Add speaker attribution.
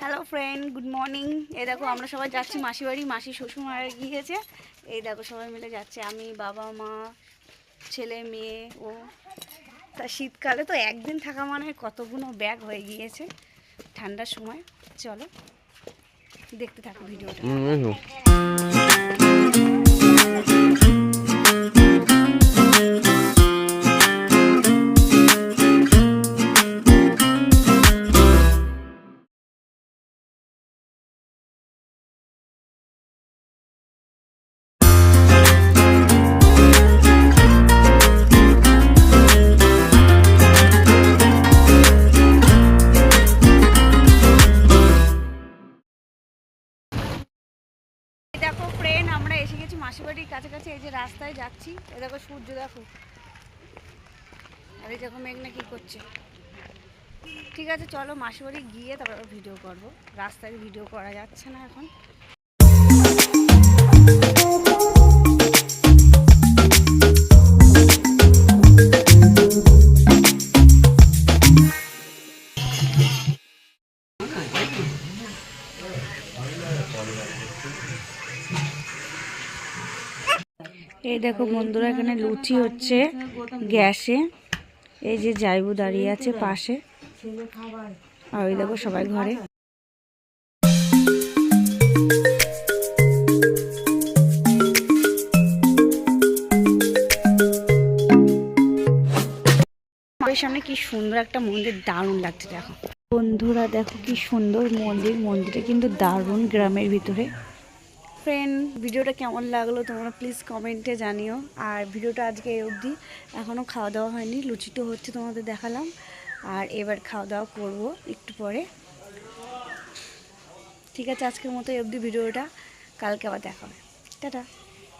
Speaker 1: Hello friend good morning এই দেখো, আমরা সবাই যাচ্ছি মাসি বাড়ি মাসি শ্বশুর মারা গিয়েছে। এই দেখো, সবাই মিলে যাচ্ছে। আমি, বাবা, মা, ছেলে, মেয়ে, ও। তা শীতকালে তো একদিন থাকা মানে কতগুলো ব্যাগ হয়ে গিয়েছে ঠান্ডার সময়। চলো, দেখতে থাকো ভিডিওটা। এসে গেছি মাসি বাড়ির কাছাকাছি এই যে রাস্তায় যাচ্ছি, এ দেখো সূর্য দেখো। আর এই দেখো মেঘনা কী করছে। ঠিক আছে, চলো মাসি বাড়ি গিয়ে তারপর ভিডিও করব। রাস্তায় ভিডিও করা যাচ্ছে না এখন। এই দেখো বন্ধুরা, এখানে লুচি হচ্ছে গ্যাসে। এই যে জাইবু দাঁড়িয়ে আছে পাশে। আর ওই দেখো সবাই ঘরে। সামনে কি সুন্দর একটা মন্দির, দারুণ লাগছে, দেখো। বন্ধুরা, দেখো কি সুন্দর মন্দির। মন্দিরে কিন্তু দারুণ গ্রামের ভিতরে। ফ্রেন্ড ভিডিওটা কেমন লাগল তোমরা প্লিজ কমেন্টে জানিও। আর ভিডিওটা আজকে এই অবধি। এখনও খাওয়া দাওয়া হয়নি, লুচি তো হচ্ছে তোমাদের দেখালাম। আর এবার খাওয়া দাওয়া করব একটু পরে। ঠিক আছে, আজকের মতো এই অবধি ভিডিওটা। কালকে আবার দেখা হবে। টাটা।